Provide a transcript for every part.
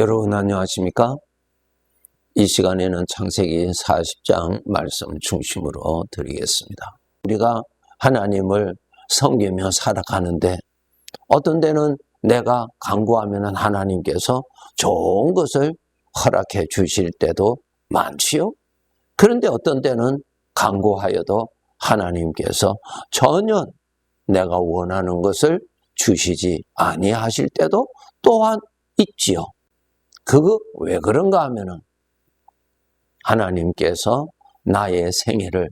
여러분 안녕하십니까? 이 시간에는 창세기 40장 말씀 중심으로 드리겠습니다. 우리가 하나님을 섬기며 살아가는데 어떤 때는 내가 간구하면 하나님께서 좋은 것을 허락해 주실 때도 많지요. 그런데 어떤 때는 간구하여도 하나님께서 전혀 내가 원하는 것을 주시지 아니하실 때도 또한 있지요. 그거 왜 그런가 하면은 하나님께서 나의 생애를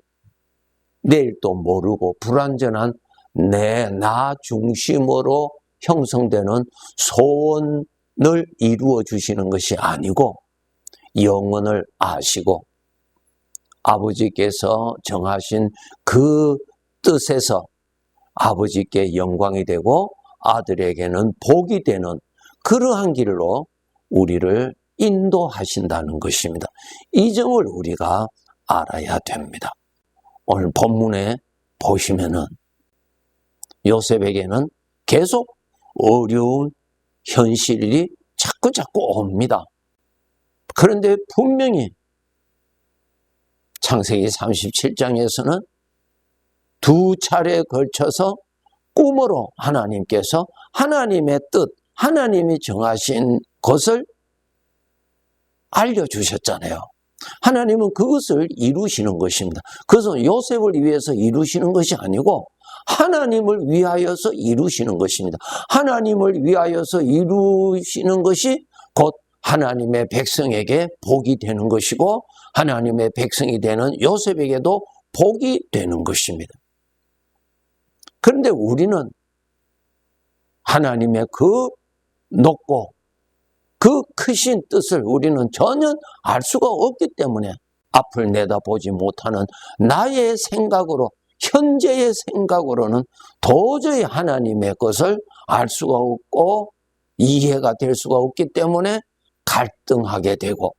내일도 모르고 불완전한 내 나 중심으로 형성되는 소원을 이루어 주시는 것이 아니고 영혼을 아시고 아버지께서 정하신 그 뜻에서 아버지께 영광이 되고 아들에게는 복이 되는 그러한 길로 우리를 인도하신다는 것입니다. 이 점을 우리가 알아야 됩니다. 오늘 본문에 보시면은 요셉에게는 계속 어려운 현실이 자꾸 자꾸 옵니다. 그런데 분명히 창세기 37장에서는 두 차례에 걸쳐서 꿈으로 하나님께서 하나님의 뜻, 하나님이 정하신 것을 알려주셨잖아요. 하나님은 그것을 이루시는 것입니다. 그것은 요셉을 위해서 이루시는 것이 아니고 하나님을 위하여서 이루시는 것입니다. 하나님을 위하여서 이루시는 것이 곧 하나님의 백성에게 복이 되는 것이고 하나님의 백성이 되는 요셉에게도 복이 되는 것입니다. 그런데 우리는 하나님의 그 높고 그 크신 뜻을 우리는 전혀 알 수가 없기 때문에 앞을 내다보지 못하는 나의 생각으로 현재의 생각으로는 도저히 하나님의 것을 알 수가 없고 이해가 될 수가 없기 때문에 갈등하게 되고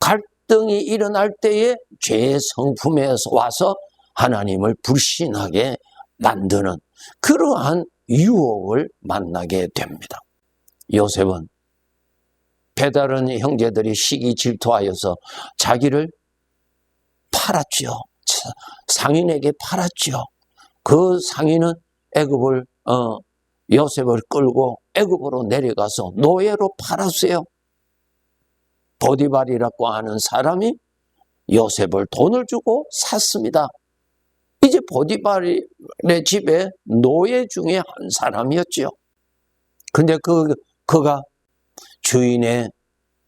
갈등이 일어날 때에 죄의 성품에 와서 하나님을 불신하게 만드는 그러한 유혹을 만나게 됩니다. 요셉은 배다른 형제들이 시기 질투하여서 자기를 팔았지요. 상인에게 팔았지요. 그 상인은 애굽을 어, 요셉을 끌고 애굽으로 내려가서 노예로 팔았어요. 보디발이라고 하는 사람이 요셉을 돈을 주고 샀습니다. 이제 보디발의 집에 노예 중에 한 사람이었지요. 근데 그, 그가 주인의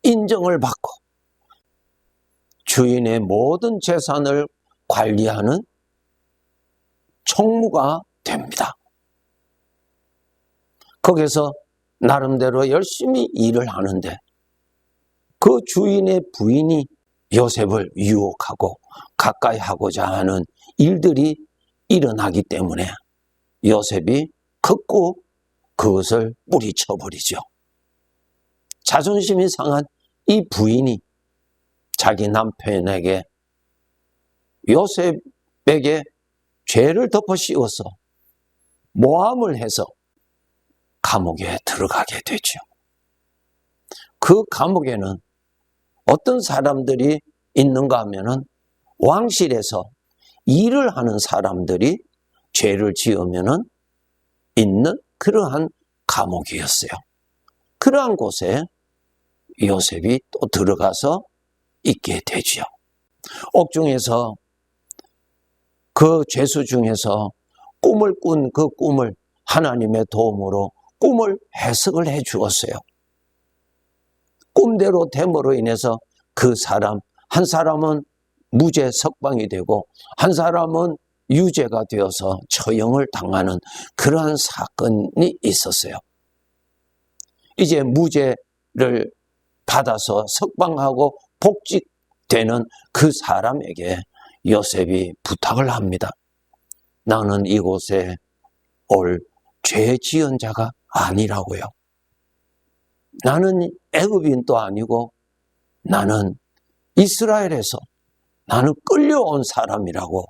인정을 받고 주인의 모든 재산을 관리하는 총무가 됩니다. 거기서 나름대로 열심히 일을 하는데 그 주인의 부인이 요셉을 유혹하고 가까이 하고자 하는 일들이 일어나기 때문에 요셉이 극구 그것을 뿌리쳐 버리죠. 자존심이 상한 이 부인이 자기 남편에게 요셉에게 죄를 덮어 씌워서 모함을 해서 감옥에 들어가게 되죠. 그 감옥에는 어떤 사람들이 있는가 하면은 왕실에서 일을 하는 사람들이 죄를 지으면은 있는 그러한 감옥이었어요. 그러한 곳에 요셉이 또 들어가서 있게 되지요. 옥중에서 그 죄수 중에서 꿈을 꾼 그 꿈을 하나님의 도움으로 꿈을 해석을 해 주었어요. 꿈대로 됨으로 인해서 그 사람, 한 사람은 무죄 석방이 되고 한 사람은 유죄가 되어서 처형을 당하는 그러한 사건이 있었어요. 이제 무죄를 받아서 석방하고 복직되는 그 사람에게 요셉이 부탁을 합니다. 나는 이곳에 올 죄 지은 자가 아니라고요. 나는 애굽인도 아니고 나는 이스라엘에서 나는 끌려온 사람이라고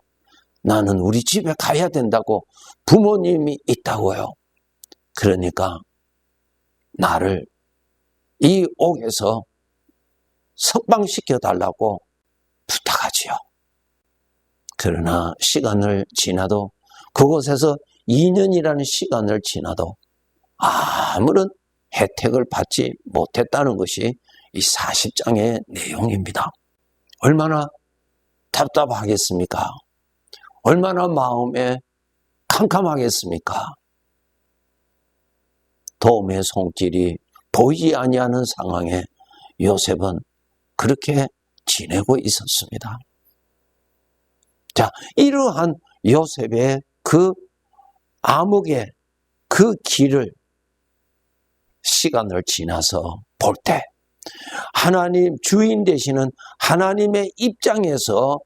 나는 우리 집에 가야 된다고 부모님이 있다고요. 그러니까 나를 이 옥에서 석방시켜 달라고 부탁하지요. 그러나 시간을 지나도 그곳에서 2년이라는 시간을 지나도 아무런 혜택을 받지 못했다는 것이 이 40장의 내용입니다. 얼마나 답답하겠습니까? 얼마나 마음에 캄캄하겠습니까? 도움의 손길이 보이지 아니하는 상황에 요셉은 그렇게 지내고 있었습니다. 자, 이러한 요셉의 그 암흑의 그 길을 시간을 지나서 볼 때 하나님 주인 되시는 하나님의 입장에서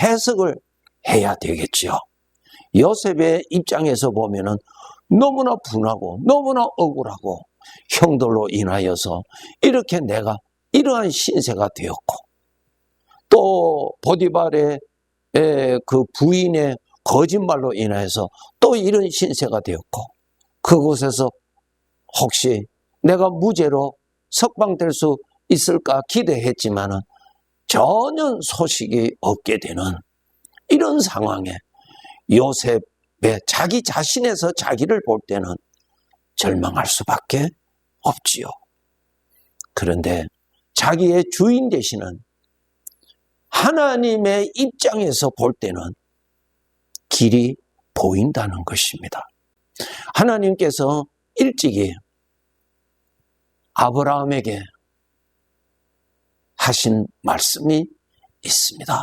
해석을 해야 되겠지요. 요셉의 입장에서 보면은 너무나 분하고 너무나 억울하고 형들로 인하여서 이렇게 내가 이러한 신세가 되었고 또 보디발의 그 부인의 거짓말로 인해서 또 이런 신세가 되었고 그곳에서 혹시 내가 무죄로 석방될 수 있을까 기대했지만은 전혀 소식이 없게 되는 이런 상황에 요셉의 자기 자신에서 자기를 볼 때는 절망할 수밖에 없지요. 그런데 자기의 주인 되시는 하나님의 입장에서 볼 때는 길이 보인다는 것입니다. 하나님께서 일찍이 아브라함에게 하신 말씀이 있습니다.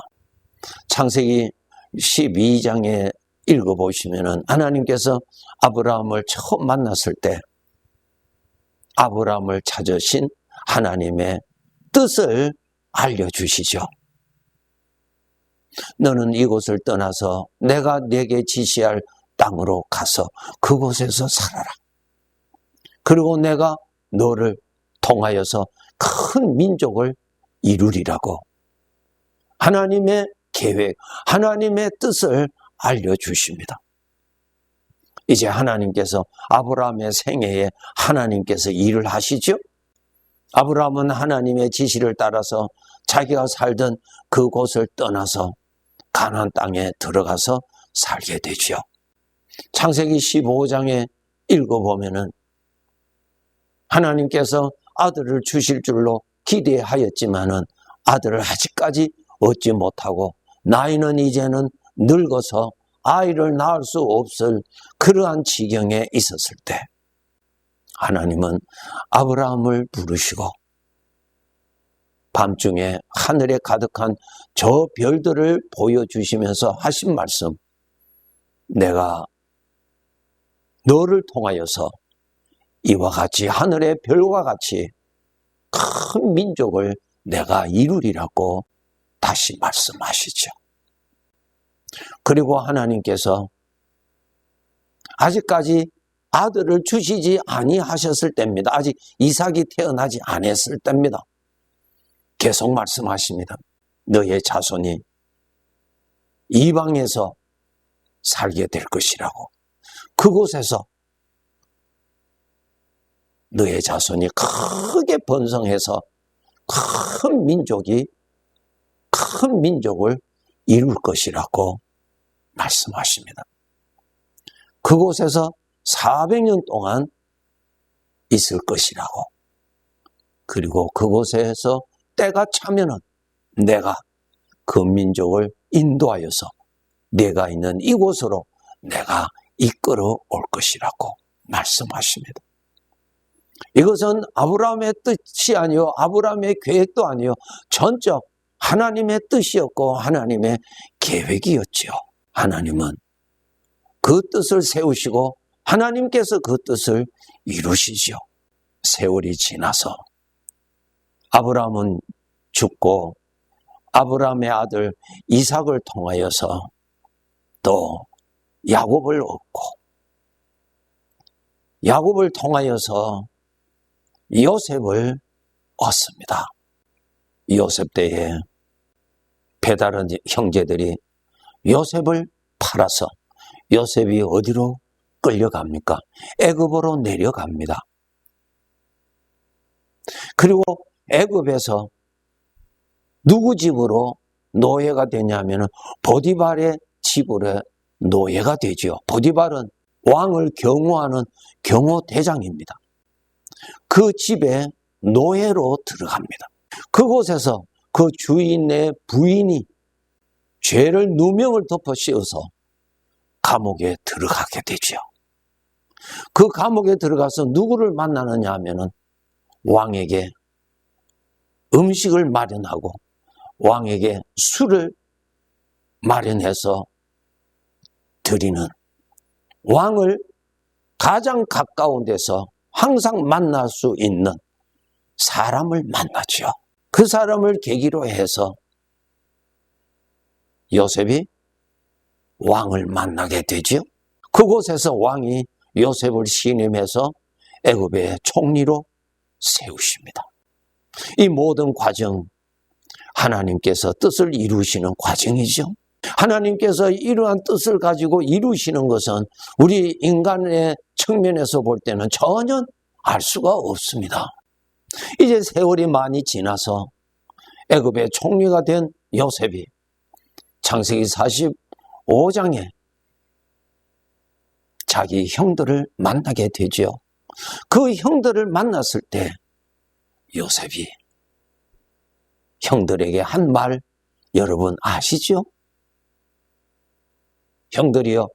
창세기 12장에 읽어보시면 하나님께서 아브라함을 처음 만났을 때 아브라함을 찾으신 하나님의 뜻을 알려주시죠. 너는 이곳을 떠나서 내가 내게 지시할 땅으로 가서 그곳에서 살아라. 그리고 내가 너를 통하여서 큰 민족을 이루리라고 하나님의 계획, 하나님의 뜻을 알려주십니다. 이제 하나님께서 아브라함의 생애에 하나님께서 일을 하시죠? 아브라함은 하나님의 지시를 따라서 자기가 살던 그곳을 떠나서 가나안 땅에 들어가서 살게 되지요. 창세기 15장에 읽어보면은 하나님께서 아들을 주실 줄로 기대하였지만은 아들을 아직까지 얻지 못하고 나이는 이제는 늙어서 아이를 낳을 수 없을 그러한 지경에 있었을 때 하나님은 아브라함을 부르시고 밤중에 하늘에 가득한 저 별들을 보여주시면서 하신 말씀 내가 너를 통하여서 이와 같이 하늘의 별과 같이 큰 민족을 내가 이루리라고 다시 말씀하시죠. 그리고 하나님께서 아직까지 아들을 주시지 아니하셨을 때입니다. 아직 이삭이 태어나지 않았을 때입니다. 계속 말씀하십니다. 너의 자손이 이방에서 살게 될 것이라고. 그곳에서 너의 자손이 크게 번성해서 큰 민족이 큰 민족을 이룰 것이라고 말씀하십니다. 그곳에서 400년 동안 있을 것이라고. 그리고 그곳에서 때가 차면은 내가 그 민족을 인도하여서 내가 있는 이곳으로 내가 이끌어 올 것이라고 말씀하십니다. 이것은 아브라함의 뜻이 아니요 아브라함의 계획도 아니요 전적 하나님의 뜻이었고 하나님의 계획이었죠. 하나님은 그 뜻을 세우시고 하나님께서 그 뜻을 이루시죠. 세월이 지나서 아브라함은 죽고 아브라함의 아들 이삭을 통하여서 또 야곱을 얻고 야곱을 통하여서 요셉을 얻습니다. 요셉 때에 배다른 형제들이 요셉을 팔아서 요셉이 어디로 끌려갑니까? 애굽으로 내려갑니다. 그리고 애굽에서 누구 집으로 노예가 되냐면은 보디발의 집으로 노예가 되지요. 보디발은 왕을 경호하는 경호 대장입니다. 그 집에 노예로 들어갑니다. 그곳에서 그 주인의 부인이 죄를 누명을 덮어 씌워서 감옥에 들어가게 되지요. 그 감옥에 들어가서 누구를 만나느냐 하면은 왕에게 음식을 마련하고 왕에게 술을 마련해서 드리는 왕을 가장 가까운 데서 항상 만날 수 있는 사람을 만나지요. 그 사람을 계기로 해서 요셉이 왕을 만나게 되지요. 그곳에서 왕이 요셉을 신임해서 애굽의 총리로 세우십니다. 이 모든 과정 하나님께서 뜻을 이루시는 과정이죠. 하나님께서 이러한 뜻을 가지고 이루시는 것은 우리 인간의 측면에서 볼 때는 전혀 알 수가 없습니다. 이제 세월이 많이 지나서 애굽의 총리가 된 요셉이 창세기 45장에 자기 형들을 만나게 되지요. 그 형들을 만났을 때 요셉이 형들에게 한 말 여러분 아시죠? 형들이여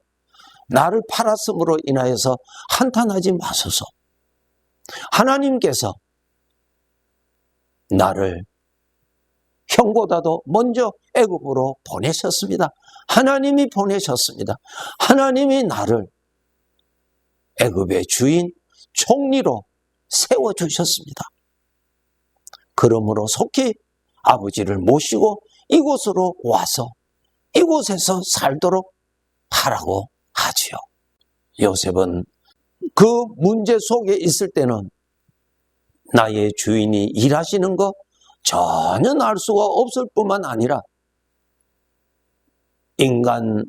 나를 팔았음으로 인하여서 한탄하지 마소서. 하나님께서 나를 형보다도 먼저 애굽으로 보내셨습니다. 하나님이 보내셨습니다. 하나님이 나를 애굽의 주인 총리로 세워 주셨습니다. 그러므로 속히 아버지를 모시고 이곳으로 와서 이곳에서 살도록 하라고 하지요. 요셉은 그 문제 속에 있을 때는 나의 주인이 일하시는 거 전혀 알 수가 없을 뿐만 아니라 인간의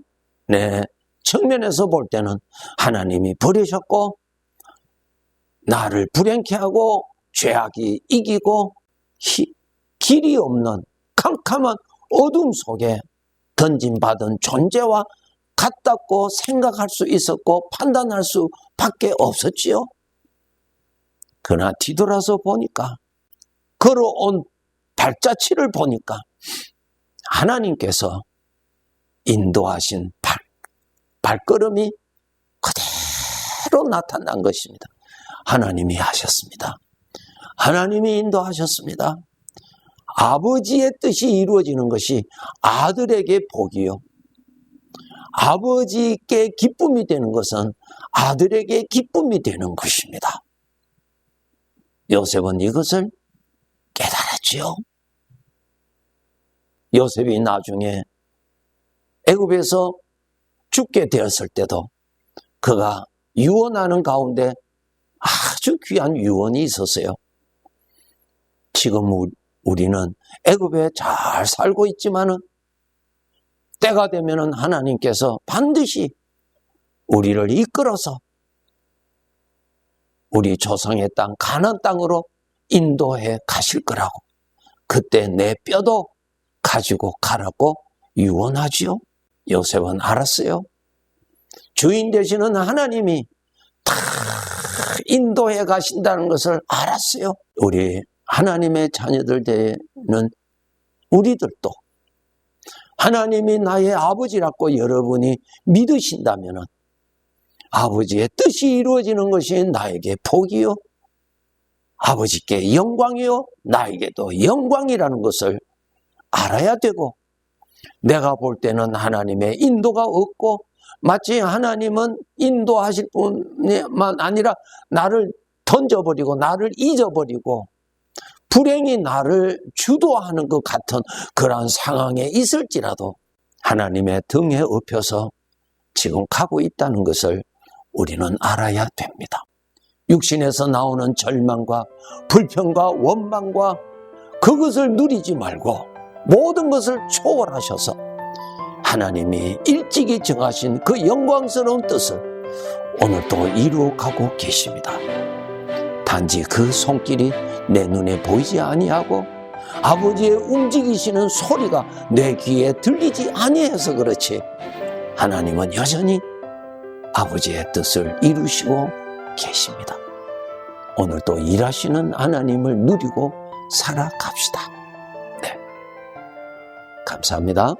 측면에서 볼 때는 하나님이 버리셨고 나를 불행케 하고 죄악이 이기고 히- 길이 없는 캄캄한 어둠 속에 던짐받은 존재와 같다고 생각할 수 있었고 판단할 수밖에 없었지요. 그러나 뒤돌아서 보니까 걸어온 발자취를 보니까 하나님께서 인도하신 발, 발걸음이 그대로 나타난 것입니다. 하나님이 하셨습니다. 하나님이 인도하셨습니다. 아버지의 뜻이 이루어지는 것이 아들에게 복이요. 아버지께 기쁨이 되는 것은 아들에게 기쁨이 되는 것입니다. 요셉은 이것을 깨달았지요. 요셉이 나중에 애굽에서 죽게 되었을 때도 그가 유언하는 가운데 아주 귀한 유언이 있었어요. 지금 우- 우리는 애굽에 잘 살고 있지만은 때가 되면은 하나님께서 반드시 우리를 이끌어서 우리 조상의 땅 가나안 땅으로 인도해 가실 거라고 그때 내 뼈도 가지고 가라고 유언하지요. 요셉은 알았어요. 주인 되시는 하나님이 다 인도해 가신다는 것을 알았어요. 우리 하나님의 자녀들 되는 우리들도 하나님이 나의 아버지라고 여러분이 믿으신다면 아버지의 뜻이 이루어지는 것이 나에게 복이요. 아버지께 영광이요. 나에게도 영광이라는 것을 알아야 되고 내가 볼 때는 하나님의 인도가 없고 마치 하나님은 인도하실 뿐만 아니라 나를 던져버리고 나를 잊어버리고 불행이 나를 주도하는 것 같은 그러한 상황에 있을지라도 하나님의 등에 업혀서 지금 가고 있다는 것을 우리는 알아야 됩니다. 육신에서 나오는 절망과 불평과 원망과 그것을 누리지 말고 모든 것을 초월하셔서 하나님이 일찍이 정하신 그 영광스러운 뜻을 오늘도 이루어가고 계십니다. 단지 그 손길이 내 눈에 보이지 아니하고 아버지의 움직이시는 소리가 내 귀에 들리지 아니해서 그렇지 하나님은 여전히 아버지의 뜻을 이루시고 계십니다. 오늘 또 일하시는 하나님을 누리고 살아갑시다. 네. 감사합니다.